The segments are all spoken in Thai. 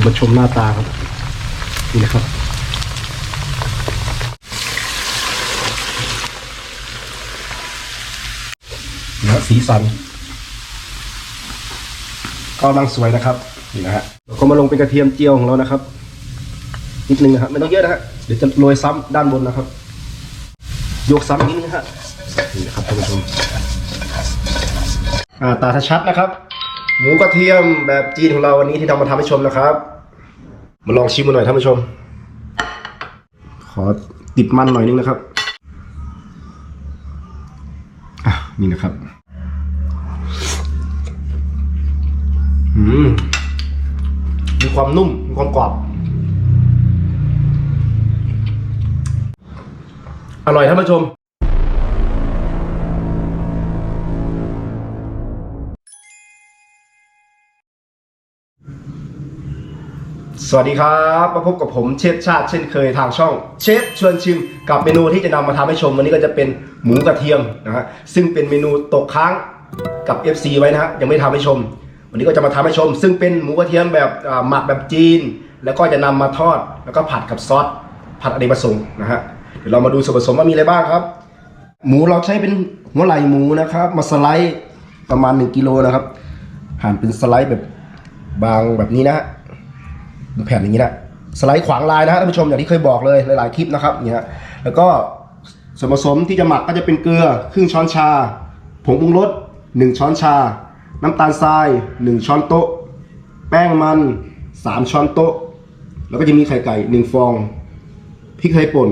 จะมาชมหน้าตาครับ นี่นะครับ เนะฮะสีสัน ก็กำลังสวยนะครับ นี่นะฮะเราก็มาลงเป็นกระเทียมเจียวของเรานะครับนิดนึงนะครับไม่ต้องเยอะนะฮะเดี๋ยวจะโรยซ้ำด้านบนนะครับโยกซ้ำนิดนึงนะฮะนี่นะครับท่านผู้ชมอ่าตาชัดนะครับ หมูกระเทียมแบบจีนของเราวันนี้ที่ทำมาทำให้ชมนะครับ มาลองชิมกันหน่อยท่านผู้ชม ขอติดมันหน่อยนึงนะครับอะนี่นะครับ อืม มีความนุ่ม มีความกรอบ อร่อยท่านผู้ชม สวัสดีครับ มาพบกับผมเชฟชาติเช่นเคยทางช่อง เชฟชวนชิมกับเมนูที่จะนำมาทำให้ชมวันนี้ก็จะเป็นหมูกระเทียมนะฮะซึ่งเป็นเมนูตกค้างกับ FC ไว้นะฮะยังไม่ทำให้ชม วันนี้ก็จะมาทำให้ชม ซึ่งเป็นหมูกระเทียมแบบหมักแบบจีน แล้วก็จะนำมาทอดแล้วก็ผัดกับซอสผัดอเนกประสงค์นะฮะเดี๋ยวเรามาดูส่วนผสมว่ามีอะไรบ้างครับ หมูเราใช้เป็นหัวไหล่หมูนะครับมาสไลด์ประมาณ1กิโลนะครับหั่นเป็นสไลด์แบบบางแบบนี้นะฮะ แผ่นอย่างนี้นะสไลด์ขวางลายนะฮะท่านผู้ชมอย่างที่เคยบอกเลยหลาย ๆ คลิปนะครับอย่างเงี้ยแล้วก็ส่วนผสมที่จะหมักก็จะเป็นเกลือครึ่งช้อนชา ผงปรุงรส1ช้อนชา น้ำตาลทราย 1 ช้อนโต๊ะ แป้งมัน 3 ช้อนโต๊ะ แล้วก็จะมีไข่ไก่ 1 ฟองพริกไทยป่น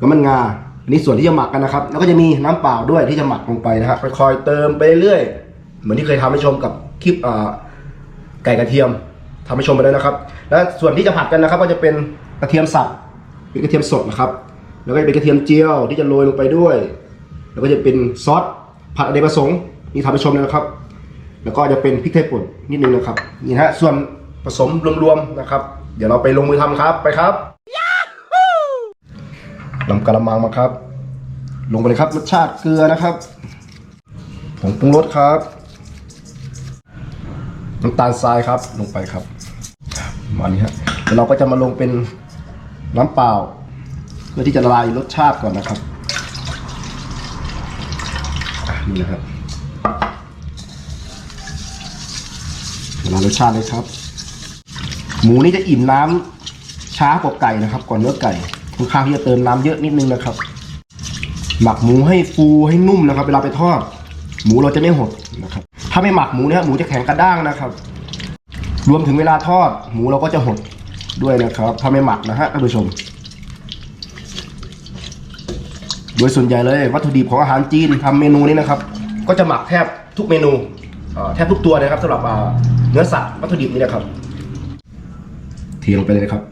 น้ำมันงาอันนี้ส่วนที่จะหมักกันนะครับ แล้วก็จะมีน้ำเปล่าด้วยที่จะหมักลงไปนะฮะค่อยๆเติมไปเรื่อยๆเหมือนที่เคยทำให้ชมกับคลิปไก่กระเทียมทำให้ชมไปแล้วนะครับ แล้วส่วนที่จะผัดกันนะครับ ก็จะเป็นกระเทียมสับเป็นกระเทียมสดนะครับ แล้วก็จะเป็นกระเทียมเจียวที่จะโรยลงไปด้วย แล้วก็จะเป็นซอสผัดอเนกประสงค์นี่ทำให้ชมเลยนะครับ แล้วก็จะเป็นพริกไทยป่นนิดนึงนะครับนี่ฮะส่วนผสมรวมๆนะครับ เดี๋ยวเราไปลงมือทำครับไปครับนำกระมังมาครับ ลงไปเลยครับรสชาติเกลือนะครับผงปรุงรสครับน้ำตาลทรายครับลงไปครับ มาณนี้ฮะแล้วเราก็จะมาลงเป็นน้ำเปล่า เพื่อที่จะละลายรสชาติก่อนนะครับนี่นะครับละลายรสชาติเลยครับ หมูนี่จะอิ่มน้ำช้ากว่าไก่นะครับ ก่อนเนื้อไก่ค่อนข้างที่จะเติมน้ำเยอะนิดนึงนะครับ หมักหมูให้ฟูให้นุ่มนะครับ เวลาไปทอด หมูเราจะไม่หดนะครับ ถ้าไม่หมักหมูเนี่ยหมูจะแข็งกระด้างนะครับ รวมถึงเวลาทอดหมูเราก็จะหดด้วยนะครับถ้าไม่หมักนะฮะท่านผู้ชม โดยส่วนใหญ่เลย วัตถุดิบของอาหารจีนทำเมนูนี้นะครับ ก็จะหมักแทบทุกเมนูแทบทุกตัวนะครับสำหรับเนื้อสัตว์วัตถุดิบนี้นะครับ เทลงไปเลยนะครับ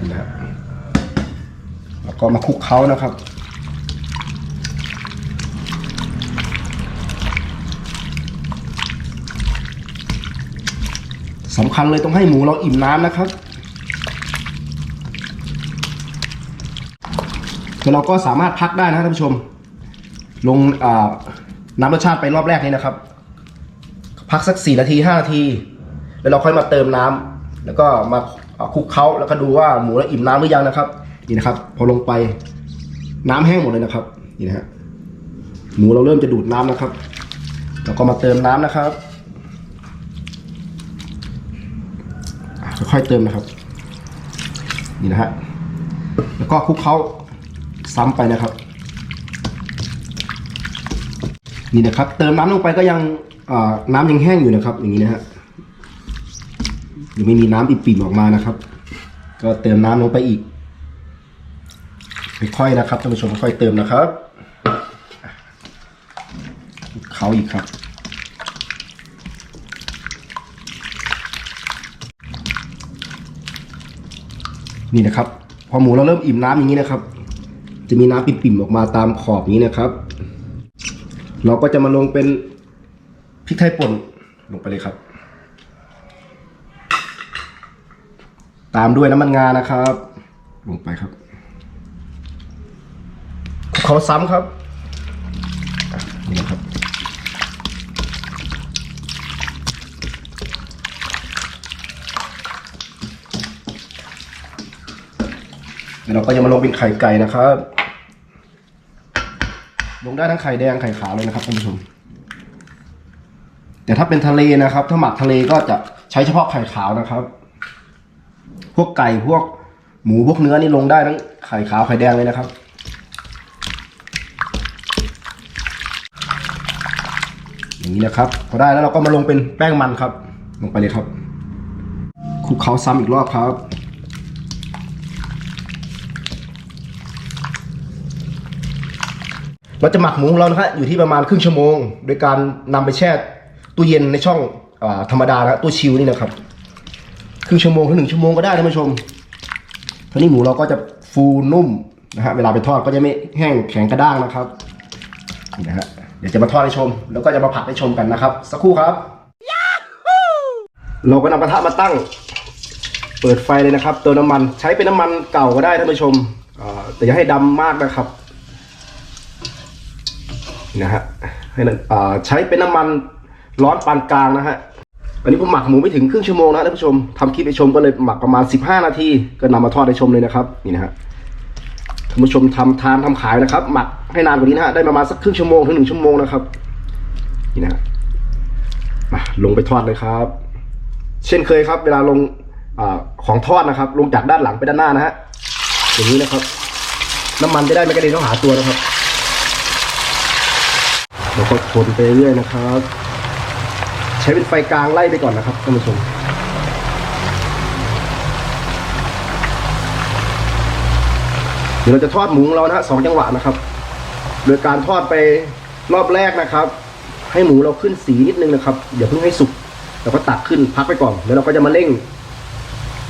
นี่นะครับแล้วก็มาคลุกเค้านะครับ สำคัญเลยต้องให้หมูเราอิ่มน้ำนะครับแต่เราก็สามารถพักได้นะท่านผู้ชม ลงน้ำรสชาติไปรอบแรกนี้นะครับ พักสักสี่นาทีห้านาที แล้วเราค่อยมาเติมน้ำแล้วก็มาอ่าคลุกเคล้าแล้วก็ดูว่าหมูเราอิ่มน้ำหรือยังนะครับนี่นะครับ พอลงไปน้ำแห้งหมดเลยนะครับนี่นะฮะหมูเราเริ่มจะดูดน้ำนะครับ แล้วก็มาเติมน้ำนะครับ ค่อยๆเติมนะครับ นี่นะฮะแล้วก็คลุกเคล้าซ้ำไปนะครับ นี่นะครับ เติมน้ำลงไปก็ยังน้ำยังแห้งอยู่นะครับ อย่างนี้นะฮะยังไม่มีน้ำปิ่มๆออกมานะครับ ก็เติมน้ำลงไปอีกค่อยๆนะครับท่านผู้ชมค่อยๆเติมนะครับเขาอีกครับ นี่นะครับ พอหมูเราเริ่มอิ่มน้ำอย่างนี้นะครับ จะมีน้ำปิ่มๆออกมาตามขอบนี้นะครับ เราก็จะมาลงเป็นพริกไทยป่นลงไปเลยครับ ตามด้วยน้ำมันงานะครับ ลงไปครับเขอซ้ำครับนี่นะครับ เดี๋ยวเราก็จะมาลงเป็นไข่ไก่นะครับ ลงได้ทั้งไข่แดงไข่ขาวเลยนะครับท่านผู้ชม แต่ถ้าเป็นทะเลนะครับ ถ้าหมักทะเลก็จะใช้เฉพาะไข่ขาวนะครับ พวกไก่พวกหมูพวกเนื้อนี่ลงได้ทั้งไข่ขาวไข่แดงเลยนะครับอย่างนี้นะครับพอได้แล้วเราก็มาลงเป็นแป้งมันครับ ลงไปเลยครับคลุกเคล้าซ้ำอีกรอบครับ เราจะหมักหมูของเรานะฮะอยู่ที่ประมาณครึ่งชั่วโมง โดยการนำไปแช่ตู้เย็นในช่องอธรรมดานะตู้ชิลนี่นะครับครึ่งชั่วโมงถึงหนึ่งชั่วโมงก็ได้ท่านผู้ชมทีนี้หมูเราก็จะฟูนุ่มนะฮะเวลาไปทอดก็จะไม่แห้งแข็งกระด้างนะครับนะฮะเดี๋ยวจะมาทอดให้ชม แล้วก็จะมาผัดให้ชมกันนะครับ สักครู่ครับเราก็นำกระทะมาตั้ง เปิดไฟเลยนะครับเติมน้ำมันใช้เป็นน้ำมันเก่าก็ได้ท่านผู้ชมแต่อย่าให้ดำมากนะครับ นะฮะให้ใช้เป็นน้ำมันร้อนปานกลางนะฮะอันนี้ผมหมักหมูไม่ถึงครึ่งชั่วโมงนะท่านผู้ชมทำคลิปไปชมก็เลยหมักประมาณ 15 นาทีก็นำมาทอดให้ชมเลยนะครับนี่นะฮะท่านผู้ชมทำทานทำขายนะครับ หมักให้นานกว่านี้นะฮะได้ประมาณสักครึ่งชั่วโมงถึงหนึ่งชั่วโมงนะครับนี่นะฮะมาลงไปทอดเลยครับ เช่นเคยครับ เวลาลงอของทอดนะครับ ลงจากด้านหลังไปด้านหน้านะฮะอย่างนี้นะครับ น้ำมันจะได้ไม่กระเด็นเข้าหาตัวนะครับ แล้วก็คนไปเรื่อยนะครับ ใช้เป็นไฟกลางไล่ไปก่อนนะครับท่านผู้ชมเดี๋ยวเราจะทอดหมูเรานะฮะสองจังหวะนะครับ โดยการทอดไปรอบแรกนะครับ ให้หมูเราขึ้นสีนิดนึงนะครับอย่าเพิ่งให้สุกแล้วก็ตักขึ้นพักไปก่อน แล้วเราก็จะมาเร่ง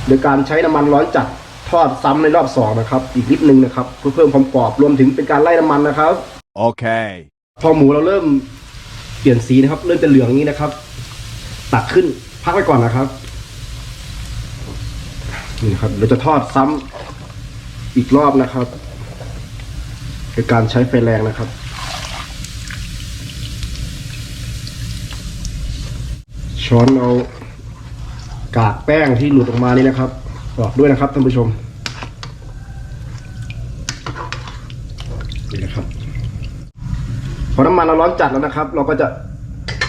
โดยการใช้น้ำมันร้อนจัดทอดซ้ำในรอบสองนะครับ อีกนิดนึงนะครับเพื่อเพิ่มความกรอบรวมถึงเป็นการไล่น้ำมันนะครับ Okay. พอหมูเราเริ่มเปลี่ยนสีนะครับ เริ่มจะเหลืองอย่างนี้นะครับ ตักขึ้นพักไว้ก่อนนะครับนี่นะครับ เราจะทอดซ้ำอีกรอบนะครับเป็นการใช้ไฟแรงนะครับ ช้อนเอากากแป้งที่หลุดออกมานี่นะครับออกด้วยนะครับท่านผู้ชมนี่นะครับ พอน้ำมันเราร้อนจัดแล้วนะครับ เราก็จะ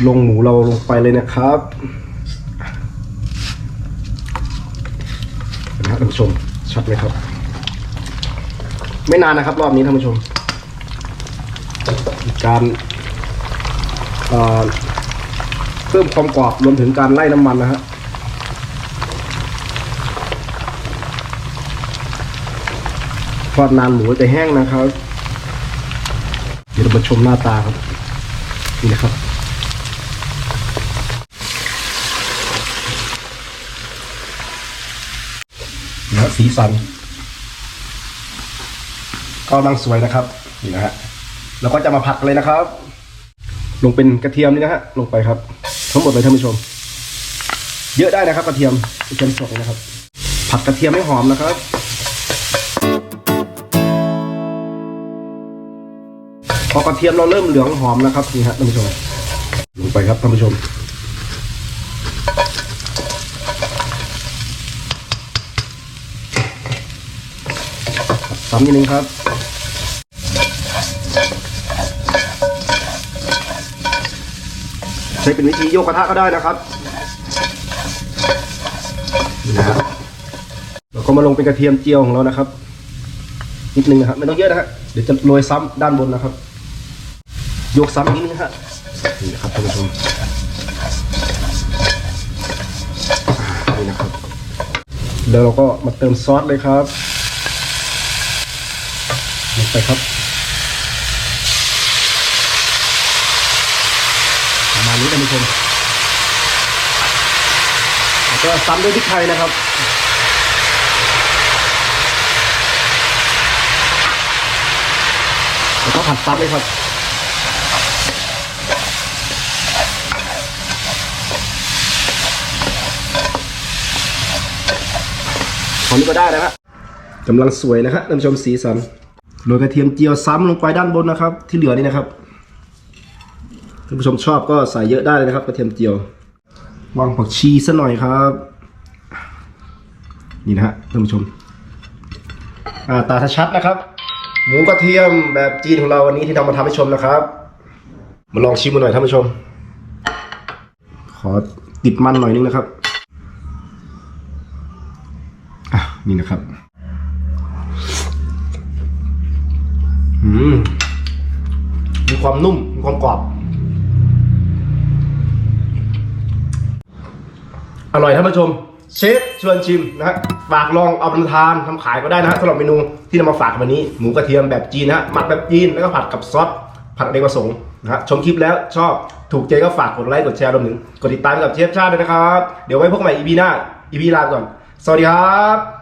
ลงหมูเราลงไปเลยนะครับนะครับท่านผู้ชมชัดไหมครับ ไม่นานนะครับ รอบนี้ท่านผู้ชม การเเพิ่มความกรอบรวมถึงการไล่น้ำมันนะฮะทอดนานหมูจะแห้งนะครับ มาชมหน้าตาครับ นี่นะครับนะฮะสีสัน ก็ลังสวยนะครับ นี่นะฮะแล้วก็จะมาผัดกันเลยนะครับ ลงเป็นกระเทียมนี่นะฮะ ลงไปครับ ทั้งหมดเลยท่านผู้ชม เยอะได้นะครับ กระเทียมกระเทียมสดนะครับ ผัดกระเทียมให้หอมนะครับ พอกระเทียมเราเริ่มเหลืองหอมนะครับนี่ฮะท่านผู้ชมลงไปครับท่านผู้ชมซ้ำนิดนึงครับใช้เป็นวิธีโยกกระทะก็ได้นะครับนี่นะฮะเราก็มาลงเป็นกระเทียมเจียวของเรานะครับ นิดนึงนะครับไม่ต้องเยอะนะฮะเดี๋ยวจะโรยซ้ำด้านบนนะครับ ยกซ้ำอีกนิดนึงฮะนี่นะครับท่านผู้ชมนี่นะครับแล้วเราก็มาเติมซอสเลยครับลงไปครับประมาณนี้ท่านผู้ชมแล้วก็ซ้ำด้วยพริกไทยนะครับแล้วก็ผัดซ้ำเลยครับ ตอนนี้ก็ได้แล้วฮะกำลังสวยนะฮะท่านผู้ชมสีสันโรยกระเทียมเจียวซ้ำลงไปด้านบนนะครับ ที่เหลือนี่นะครับท่านผู้ชมชอบก็ใส่เยอะได้เลยนะครับ กระเทียมเจียววางผักชีสักหน่อยครับ นี่นะฮะท่านผู้ชมาตาชัดนะครับ หมูกระเทียมแบบจีนของเราวันนี้ที่นำมาทำให้ชมนะครับ มาลองชิมกันหน่อยท่านผู้ชม ขอติดมันหน่อยนึงนะครับ นี่นะครับ อืม มีความนุ่ม มีความกรอบ อร่อยท่านผู้ชม เชฟชวนชิมนะฮะฝากลองเอาไปทานทำขายก็ได้นะฮะสำหรับเมนูที่นำมาฝากวันนี้ หมูกระเทียมแบบจีนนะฮะหมักแบบจีนแล้วก็ผัดกับซอสผัดอเนกประสงค์นะฮะชมคลิปแล้วชอบถูกใจก็ฝากกดไลค์กดแชร์รวมถึงกดติดตามกับเชฟชาติด้วยนะครับ เดี๋ยวไว้พบกันใหม่ EP หน้า EP ลาไปก่อน สวัสดีครับ